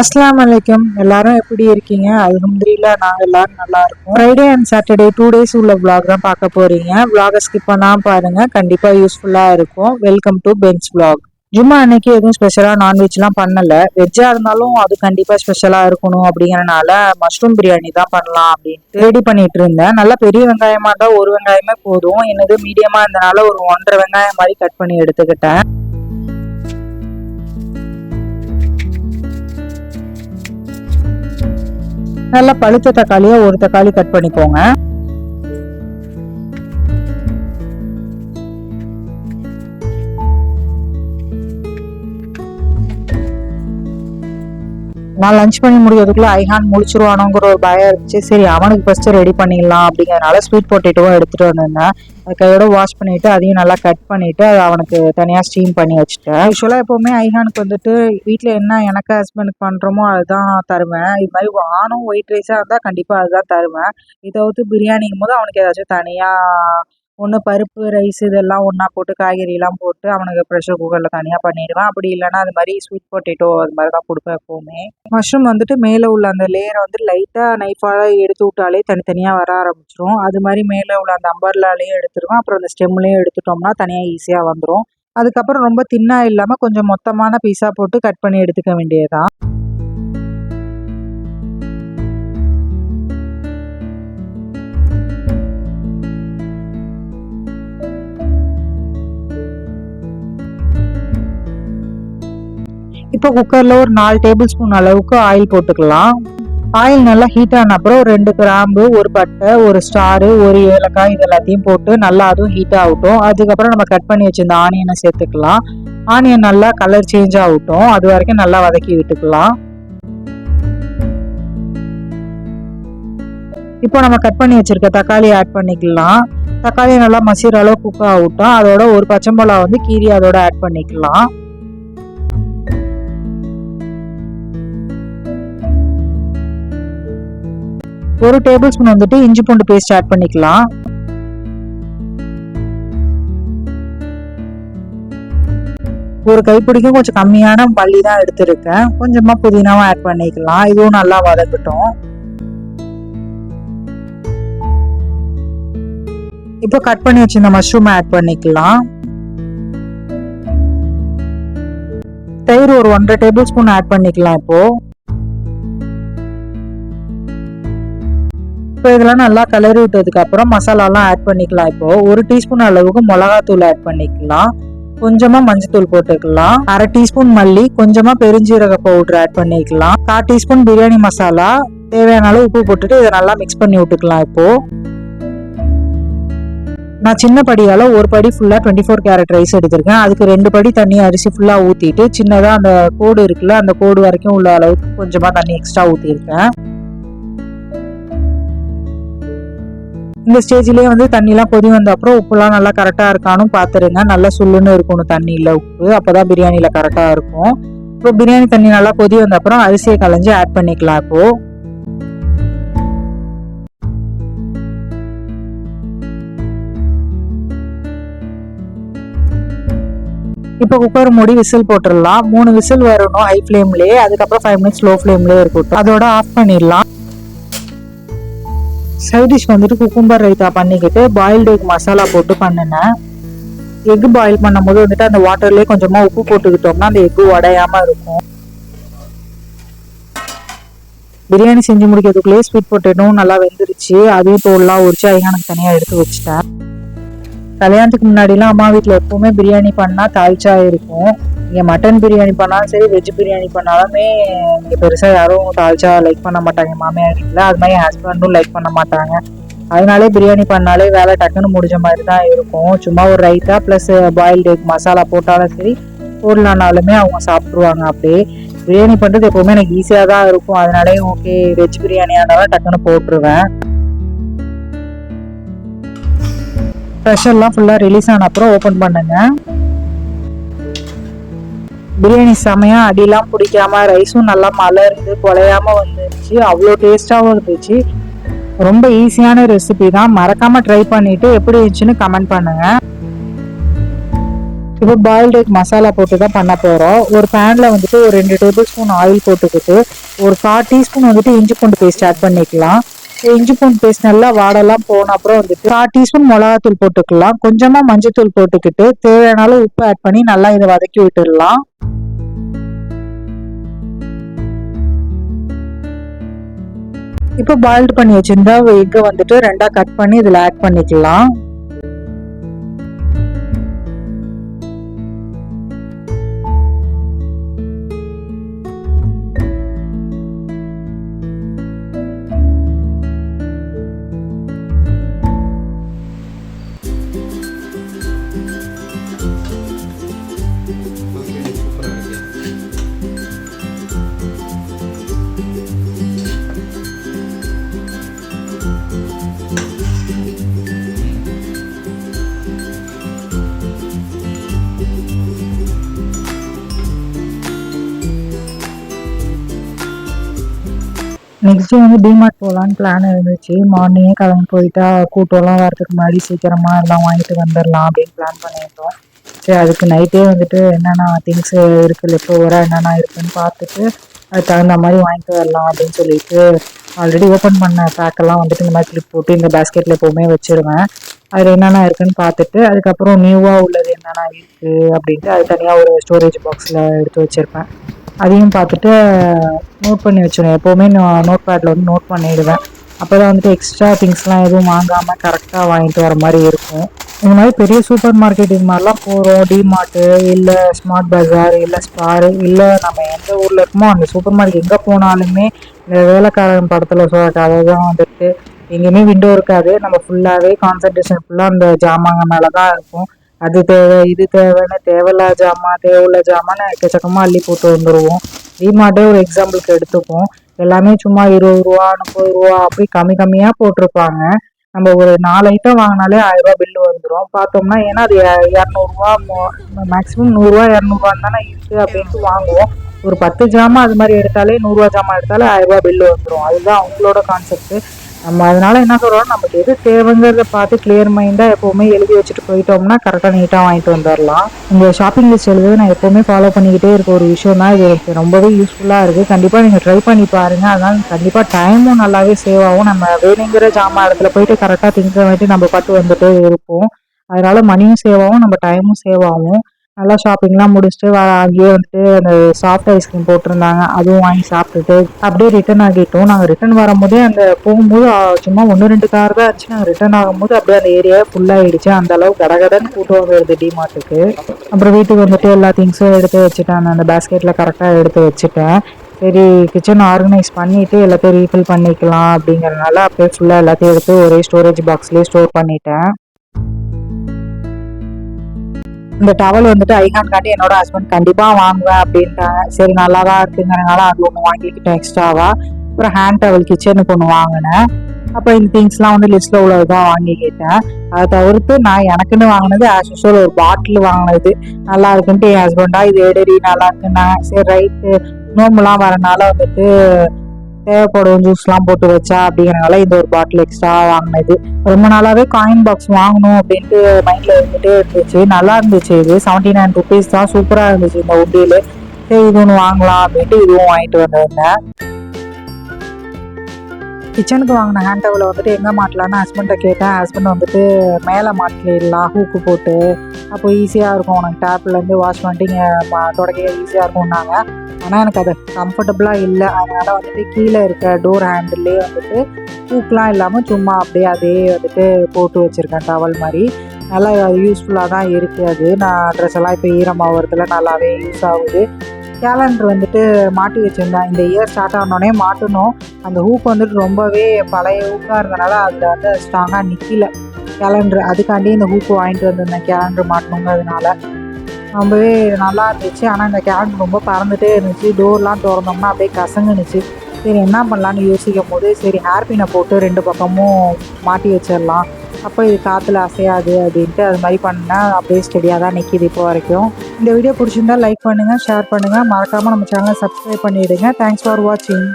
அஸ்லாம் வலைக்கம் எல்லாரும் எப்படி இருக்கீங்க? அல்ஹம்துலில்லா நாங்கள் எல்லாரும் நல்லா இருக்கோம். Friday and Saturday two days உள்ள விளாக் தான் பார்க்க போறீங்க. விளாகை ஸ்கிப் பண்ணாம பாருங்க. கண்டிப்பா யூஸ்ஃபுல்லா இருக்கும். Welcome to Benz vlog Jumma அன்னைக்கு எதுவும் ஸ்பெஷலாக நான்வெஜ்லாம் பண்ணல. வெஜ்ஜாக இருந்தாலும் அது கண்டிப்பாக ஸ்பெஷலாக இருக்கணும் அப்படிங்கறனால மஷ்ரூம் பிரியாணி தான் பண்ணலாம் அப்படின்ட்டு ரெடி பண்ணிட்டு இருந்தேன். நல்லா பெரிய வெங்காயமாக இருந்தால் ஒரு வெங்காயமே போதும். என்னது மீடியமாக இருந்தனால ஒரு ஒன்றரை வெங்காயம் மாதிரி கட் பண்ணி எடுத்துக்கிட்டேன். நல்லா பழுத்த தக்காளியை ஒரு தக்காளி கட் பண்ணிக்கோங்க. நான் லஞ்ச் பண்ணி முடிக்கிறதுக்குள்ள ஐஹான் முடிச்சிருவானோங்கிற ஒரு பயம் இருந்துச்சு. சரி அவனுக்கு ஃபர்ஸ்ட் ரெடி பண்ணிடலாம் அப்படிங்கறதுனால ஸ்வீட் பொட்டேட்டோவும் எடுத்துட்டு வந்திருந்தேன். அது கையோட வாஷ் பண்ணிட்டு அதையும் நல்லா கட் பண்ணிட்டு அதை அவனுக்கு தனியா ஸ்டீம் பண்ணி வச்சுட்டேன். யூஸ்வலா எப்பவுமே ஐஹானுக்கு வந்துட்டு வீட்டில் என்ன எனக்கு ஹஸ்பண்டுக்கு பண்றோமோ அதுதான் தருவேன். இது மாதிரி ஆணும் ஒயிட் ரைஸா இருந்தா கண்டிப்பா அதுதான் தருவேன். இதை வந்து பிரியாணிங்கும் போது அவனுக்கு ஏதாச்சும் தனியா ஒன்று பருப்பு ரைஸ் இதெல்லாம் ஒன்றா போட்டு காய்கறிலாம் போட்டு அவனுக்கு ப்ரெஷர் குக்கரில் தனியாக பண்ணிடுவேன். அப்படி இல்லைனா அது மாதிரி ஸ்வீட் பொட்டேட்டோ அது மாதிரி தான் கொடுப்பேன் எப்போவுமே. மஷ்ரூம் வந்துட்டு மேலே உள்ள அந்த லேயரை வந்து லைட்டாக நைஃபால் எடுத்து விட்டாலே தனித்தனியாக வர ஆரம்பிச்சிரும். அது மாதிரி மேலே உள்ள அந்த அம்பர்லாலையும் எடுத்துருவேன். அப்புறம் அந்த ஸ்டெம்லேயும் எடுத்துட்டோம்னா தனியாக ஈஸியாக வந்துடும் அதுக்கப்புறம் ரொம்ப தின்னாக இல்லாமல் கொஞ்சம் மொத்தமான பீஸாக போட்டு கட் பண்ணி எடுத்துக்க வேண்டியதுதான். இப்போ குக்கரில் ஒரு நாலு டேபிள் ஸ்பூன் அளவுக்கு ஆயில் போட்டுக்கலாம். ஆயில் நல்லா ஹீட் ஆன அப்புறம் ஒரு ரெண்டு கிராம்பு ஒரு பட்டை ஒரு ஸ்டாரு ஒரு ஏலக்காய் இது எல்லாத்தையும் போட்டு நல்லா அதுவும் ஹீட் ஆகட்டும். அதுக்கப்புறம் நம்ம கட் பண்ணி வச்சிருந்த ஆனியனை சேர்த்துக்கலாம். ஆனியன் நல்லா கலர் சேஞ்ச் ஆகட்டும். அது வரைக்கும் நல்லா வதக்கி விட்டுக்கலாம். இப்போ நம்ம கட் பண்ணி வச்சிருக்க தக்காளி ஆட் பண்ணிக்கலாம். தக்காளி நல்லா மசீர் அளவு குக் ஆகட்டும். அதோட ஒரு பச்சை மிளகா வந்து கீரி அதோட ஆட் பண்ணிக்கலாம். ஒரு டேபிள் ஸ்பூன் வந்துட்டு இஞ்சி பூண்டு பேஸ்ட் ஆட் பண்ணிக்கலாம். ஒரு கைப்பிடிக்கும் கொஞ்சம் கம்மியான பள்ளி தான் எடுத்திருக்கேன். கொஞ்சமா புதினாவும் ஆட் பண்ணிக்கலாம். இதுவும் நல்லா வதக்கட்டும் இப்போ கட் பண்ணி வச்சிருந்த மஷ்ரூம் ஆட் பண்ணிக்கலாம். தயிர் ஒரு ஒன்றரை டேபிள் ஸ்பூன் ஆட் பண்ணிக்கலாம் இப்போ. இப்போ இதெல்லாம் நல்லா கிளறி விட்டதுக்கு அப்புறம் மசாலாலாம் ஆட் பண்ணிக்கலாம். இப்போ ஒரு டீஸ்பூன் அளவுக்கு மிளகாத்தூள் ஆட் பண்ணிக்கலாம். கொஞ்சமா மஞ்சத்தூள் போட்டுக்கலாம். அரை டீஸ்பூன் மல்லி கொஞ்சமா பெருஞ்சீரக பவுடர் ஆட் பண்ணிக்கலாம். கால் டீஸ்பூன் பிரியாணி மசாலா தேவையான அளவு உப்பு போட்டுட்டு இதை நல்லா மிக்ஸ் பண்ணி விட்டுக்கலாம் இப்போ. நான் சின்ன படியால ஒரு படி ஃபுல்லா டுவெண்ட்டி ஃபோர் கேரட் ரைஸ் எடுத்திருக்கேன். அதுக்கு ரெண்டு படி தண்ணி அரிசி ஃபுல்லா ஊத்திட்டு சின்னதா அந்த கோடு இருக்குல்ல அந்த கோடு வரைக்கும் உள்ள அளவுக்கு கொஞ்சமா தண்ணி எக்ஸ்ட்ரா ஊத்திருக்கேன். இந்த ஸ்டேஜ்லேயே வந்து தண்ணிலாம் கொதி வந்த அப்புறம் உப்புலாம் நல்லா கரெக்டாக இருக்கானும் பார்த்துருங்க நல்லா சுல்லுன்னு இருக்கணும் தண்ணியில் உப்பு. அப்போ தான் பிரியாணியில் கரெக்டாக இருக்கும். இப்போ பிரியாணி தண்ணி நல்லா கொதி வந்த அப்புறம் அரிசியை களைஞ்சு ஆட் பண்ணிக்கலாம் இப்போ. இப்போ குக்கர் மூடி விசில் போட்டுடலாம். மூணு விசில் வரணும் ஹை ஃப்ளேம்லேயே அதுக்கப்புறம் ஃபைவ் மினிட்ஸ் லோ ஃப்ளேம்லேயே இருக்கட்டும். அதோட ஆஃப் பண்ணிடலாம். சைட் டிஷ் வந்துட்டு குக்கும்பர் ரைத்தா பண்ணிக்கிட்டு பாயில்டு எக் மசாலா போட்டு பண்ணினேன். எக் பாயில் பண்ணும்போது வந்துட்டு அந்த வாட்டர்லேயே கொஞ்சமாக உப்பு போட்டுக்கிட்டோம்னா அந்த எக்கு உடையாமல் இருக்கும். பிரியாணி செஞ்சு முடிக்கிறதுக்குள்ளேயே ஸ்வீட் பொட்டேட்டோவும் நல்லா வெந்துருச்சு. அதையும் தோல்லாம் உரிச்சு நானுக்கு தனியாக எடுத்து வச்சுட்டேன். கல்யாணத்துக்கு முன்னாடிலாம் அம்மா வீட்டில் எப்பவுமே பிரியாணி பண்ணால் தால்ச்சா இருக்கும். இங்கே மட்டன் பிரியாணி பண்ணாலும் சரி வெஜ் பிரியாணி பண்ணாலுமே இங்கே பெருசாக யாரும் தாழ்ச்சா லைக் பண்ண மாட்டாங்க மாமியார் வீட்டில் அது மாதிரி என் ஹஸ்பண்டும் லைக் பண்ண மாட்டாங்க. அதனாலே பிரியாணி பண்ணாலே வேலை டக்குன்னு முடிஞ்ச மாதிரி தான் இருக்கும். சும்மா ஒரு raita plus boiled egg masala போட்டாலும் சரி போடலானாலுமே அவங்க சாப்பிட்ருவாங்க அப்படியே. பிரியாணி பண்ணுறது எப்பவுமே எனக்கு ஈஸியாக தான் இருக்கும். அதனாலே ஓகே வெஜ் பிரியாணி ஆனாலும் டக்குன்னு போட்டுருவேன். ப்ரெஷர்லாம் ஃபுல்லாக ரிலீஸ் ஆன அப்புறம் ஓப்பன் பண்ணுங்கள் பிரியாணி செமையா அடிலாம் பிடிக்காம ரைஸும் நல்லா மலர்ந்து குலையாம வந்துருச்சு. அவ்வளோ டேஸ்டாகவும் இருந்துச்சு. ரொம்ப ஈஸியான ரெசிபி தான். மறக்காம ட்ரை பண்ணிட்டு எப்படி இருந்துச்சுன்னு கமெண்ட் பண்ணுங்க. இப்போ பாயில்டு எக் மசாலா போட்டு தான் பண்ண போகிறோம் ஒரு பேனில் வந்துட்டு ஒரு ரெண்டு டேபிள் ஸ்பூன் ஆயில் போட்டுக்கிட்டு ஒரு கால் டீஸ்பூன் வந்துட்டு இஞ்சி பூண்டு பேஸ்ட் ஆட் பண்ணிக்கலாம். இஞ்சி பூண்டு பேஸ்ட் நல்லா வாடெல்லாம் போன அப்புறம் வந்துட்டு கால் டீஸ்பூன் மிளகாத்தூள் போட்டுக்கலாம். கொஞ்சமாக மஞ்சத்தூள் போட்டுக்கிட்டு தேவையான உப்பு ஆட் பண்ணி நல்லா இதை வதக்கி விட்டுடலாம். இப்போ பாயில்டு பண்ணி வச்சிருந்தா எக்கை வந்துட்டு ரெண்டா கட் பண்ணி இதில் ஆட் பண்ணிக்கலாம். நெக்ஸ்ட் டே வந்து டிமார்ட் போகலான்னு பிளான் இருந்துச்சு. மார்னிங்கே கிளம்பி போயிட்டா கூட்டம்லாம் வரதுக்கு முன்னாடி சீக்கிரமா எல்லாம் வாங்கிட்டு வந்துடலாம் அப்படின்னு பிளான் பண்ணியிருந்தோம். சரி அதுக்கு நைட்டே வந்துட்டு என்னென்ன திங்ஸ் இருக்குது லெஃப்ட் என்னென்ன இருக்குன்னு பார்த்துட்டு அதுக்கு தகுந்த மாதிரி வாங்கிட்டு வரலாம் அப்படின்னு சொல்லிட்டு ஆல்ரெடி ஓப்பன் பண்ண பேக்கெல்லாம் வந்துட்டு இந்த மாதிரி கிளிப் போட்டு இந்த பேஸ்கெட்டில் எப்போவுமே வச்சிருவேன். அதில் என்னென்ன இருக்குன்னு பார்த்துட்டு அதுக்கப்புறம் நியூவாக உள்ளது என்னென்ன இருக்குது அப்படின்ட்டு அது தனியாக ஒரு ஸ்டோரேஜ் பாக்ஸில் எடுத்து வச்சுருப்பேன். அதையும் பார்த்துட்டு நோட் பண்ணி வச்சிருவேன். எப்போவுமே நான் நோட் பேடில் வந்து நோட் பண்ணிடுவேன். அப்போ தான் வந்துட்டு எக்ஸ்ட்ரா திங்ஸ்லாம் எதுவும் வாங்காமல் கரெக்டாக வாங்கிட்டு வர மாதிரி இருக்கும். இந்த மாதிரி பெரிய சூப்பர் மார்க்கெட் இது மாதிரிலாம் போகிறோம் டிமார்ட்டு இல்லை ஸ்மார்ட் பஜார் இல்லை ஸ்டாரு இல்லை நம்ம எந்த ஊரில் இருக்கோமோ அந்த சூப்பர் மார்க்கெட் எங்கே போனாலுமே இந்த வேலைக்காரன் படத்தில் சொல்கிற கதை தான் வந்துட்டு. எங்கேயுமே விண்டோ இருக்காது. நம்ம ஃபுல்லாகவே கான்சன்ட்ரேஷன் ஃபுல்லாக அந்த ஜாமாங்க மேலே தான் இருக்கும். அது தேவை இது தேவைன்னு தேவையில்லா ஜாமான் தேவையுள்ள ஜாமான்னு எக்கச்சக்கமாக அள்ளி போட்டு வந்துடுவோம் டிமார்ட்டே ஒரு எக்ஸாம்பிளுக்கு எடுத்துப்போம். எல்லாமே சும்மா இருபது ரூபா முப்பது ரூபா அப்படி கம்மி கம்மியாக போட்டிருப்பாங்க. நம்ம ஒரு நாலு ஐட்டம் வாங்கினாலே ஆயிரம் பில்லு வந்துடும் பார்த்தோம்னா ஏன்னா அது இரநூறுவா மேக்ஸிமம் நூறுரூவா இரநூறுவான்னு தானே இருக்குது அப்படின்ட்டு வாங்குவோம். ஒரு பத்து ஜாமான் அது மாதிரி எடுத்தாலே நூறுரூவா ஜாமான் எடுத்தாலே ஆயிரம் பில்லு வந்துடும் அதுதான் அவங்களோட கான்செப்ட் நம்ம அதனால என்ன சொல்றோம் நமக்கு எது தேவைங்கிறத பார்த்து கிளியர் மைண்டாக எப்போவுமே எழுதி வச்சுட்டு போயிட்டோம்னா கரெக்டாக நீட்டாக வாங்கிட்டு வந்துடலாம் இந்த ஷாப்பிங் லிஸ்ட் எழுதுறது நான் எப்போவுமே ஃபாலோ பண்ணிக்கிட்டே இருக்க ஒரு விஷயம் தான் இது. எனக்கு ரொம்பவே யூஸ்ஃபுல்லாக இருக்குது கண்டிப்பாக நீங்கள் ட்ரை பண்ணி பாருங்கள் அதனால கண்டிப்பாக டைமும் நல்லாவே சேவ் ஆகும். நம்ம வேணுங்கிற ஜாமான் இடத்துல போயிட்டு கரெக்டாக திங்க வேண்டி நம்ம பார்த்து வந்துட்டே இருப்போம். அதனால மணியும் சேவ் ஆகும். நம்ம டைமும் சேவ் ஆகும். நல்லா ஷாப்பிங்லாம் முடிச்சுட்டு வர அங்கேயே வந்துட்டு அந்த சாஃப்ட் ஐஸ்கிரீம் போட்டிருந்தாங்க. அதுவும் வாங்கி சாப்பிட்டுட்டு அப்படியே ரிட்டர்ன் ஆகிட்டோம். நாங்கள் ரிட்டர்ன் வரும்போதே அந்த போகும்போது சும்மா ஒன்று ரெண்டு கார் தான் இருந்துச்சு. நாங்கள் ரிட்டர்ன் ஆகும்போது அப்படியே அந்த ஏரியா ஃபுல்லாகிடுச்சு அந்த அளவு கடகடன்னு கூட்டம் வருது டிமார்ட்டுக்கு அப்புறம் வீட்டுக்கு வந்துட்டு எல்லா திங்ஸும் எடுத்து வச்சுட்டேன் அந்த- பேஸ்கெட்டில் கரெக்டாக எடுத்து வச்சுட்டேன். சரி கிச்சன் ஆர்கனைஸ் பண்ணிவிட்டு எல்லாத்தையும் ரீஃபில் பண்ணிக்கலாம் அப்படிங்கறதுனால அப்படியே ஃபுல்லாக எல்லாத்தையும் எடுத்து ஒரே ஸ்டோரேஜ் பாக்ஸ்லேயே ஸ்டோர் பண்ணிட்டேன். இந்த டவல் வந்துட்டு ஐகான் காட்டி என்னோட ஹஸ்பண்ட் கண்டிப்பா வாங்குவேன் அப்படின்ட்டாங்க சரி நல்லா தான் இருக்குங்கிறனால அது ஒன்று வாங்கிக்கிட்டேன் எக்ஸ்ட்ராவா அப்புறம் ஹேண்ட் டவல் கிச்சனுக்கு ஒன்று வாங்கினேன். அப்போ இந்த திங்ஸ்லாம் வந்து லிஸ்ட்ல உள்ளது தான் வாங்கிக்கிட்டேன். அதை தவிர்த்து நான் எனக்குன்னு வாங்கினது ஆஸ் யூஸ்வல் ஒரு பாட்டில் வாங்கினது. நல்லா இருக்குன்ட்டு என் ஹஸ்பண்டா இது எடடி நல்லா இருக்குன்னா. சரி ரைட்டு நோம்புலாம் வரனால வந்துட்டு தேவைப்படும் ஜூஸ்லாம் போட்டு வச்சா அப்படிங்கிறனால இந்த ஒரு பாட்டில் எக்ஸ்ட்ரா வாங்கினது. ரொம்ப நாளாகவே காயின் பாக்ஸ் வாங்கணும் அப்படின்ட்டு மைண்டில் இருந்துகிட்டே இருந்துச்சு. நல்லா இருந்துச்சு இது. செவன்டி நைன் ருபீஸ் தான் சூப்பராக இருந்துச்சு இந்த உண்டியில். சரி இது ஒன்று வாங்கலாம் அப்படின்ட்டு இதுவும் வாங்கிட்டு வந்திருந்தேன். கிச்சனுக்கு வாங்கின ஹேண்ட் டவலை வந்துட்டு எங்கே மாட்டலான்னு ஹஸ்பண்ட்டை கேட்டேன். ஹஸ்பண்ட் வந்துட்டு மேலே மாட்டிடலாம் ஹூக்கு போட்டு அப்போ ஈஸியாக இருக்கும். உனக்கு டேப்லேருந்து வாஷ் பண்ணிட்டு இங்கே தொடக்க ஈஸியாக இருக்கும்னாங்க. ஆனால் எனக்கு அது கம்ஃபர்டபுளாக இல்லை. அதனால் வந்துட்டு கீழே இருக்க டோர் ஹேண்டில்லே வந்துட்டு பூக்கெலாம் இல்லாமல் சும்மா அப்படியே அதே வந்துட்டு போட்டு வச்சுருக்கேன் டவல் மாதிரி. நல்லா யூஸ்ஃபுல்லாக தான் இருக்குது அது. நான் ட்ரெஸ் எல்லாம் இப்போ ஈரமாகிறதுல நல்லாவே யூஸ் ஆகுது. கேலண்டர் வந்துட்டு மாட்டி வச்சுருந்தேன். இந்த இயர் ஸ்டார்ட் ஆனோடனே மாட்டணும். அந்த ஹூக் வந்துட்டு ரொம்பவே பழைய ஹூக்காக இருந்தனால அதில் வந்து ஸ்ட்ராங்காக நிற்கல கேலண்டர் அதுக்காண்டி இந்த ஹூக்கு வாங்கிட்டு வந்திருந்தேன் கேலண்டர் மாட்டணுங்கிறதுனால ரொம்பவே நல்லா இருந்துச்சு. ஆனால் இந்த கேலண்டர் ரொம்ப பறந்துட்டே இருந்துச்சு. டோர்லாம் திறந்தோம்னா அப்படியே கசங்குனுச்சு. சரி என்ன பண்ணலான்னு யோசிக்கும் போது சரி ஹேர்பினை போட்டு ரெண்டு பக்கமும் மாட்டி வச்சிடலாம். அப்போ இது காற்றுல அசையாது அப்படின்ட்டு அது மாதிரி பண்ணேன் அப்படியே ஸ்டெடியாக தான் நிற்கிது இப்போ வரைக்கும். இந்த வீடியோ பிடிச்சிருந்தா லைக் பண்ணுங்கள் ஷேர் பண்ணுங்கள் மறக்காமல் நம்ம சேனலை சப்ஸ்கிரைப் பண்ணிவிடுங்க தேங்க்ஸ் ஃபார் வாட்சிங்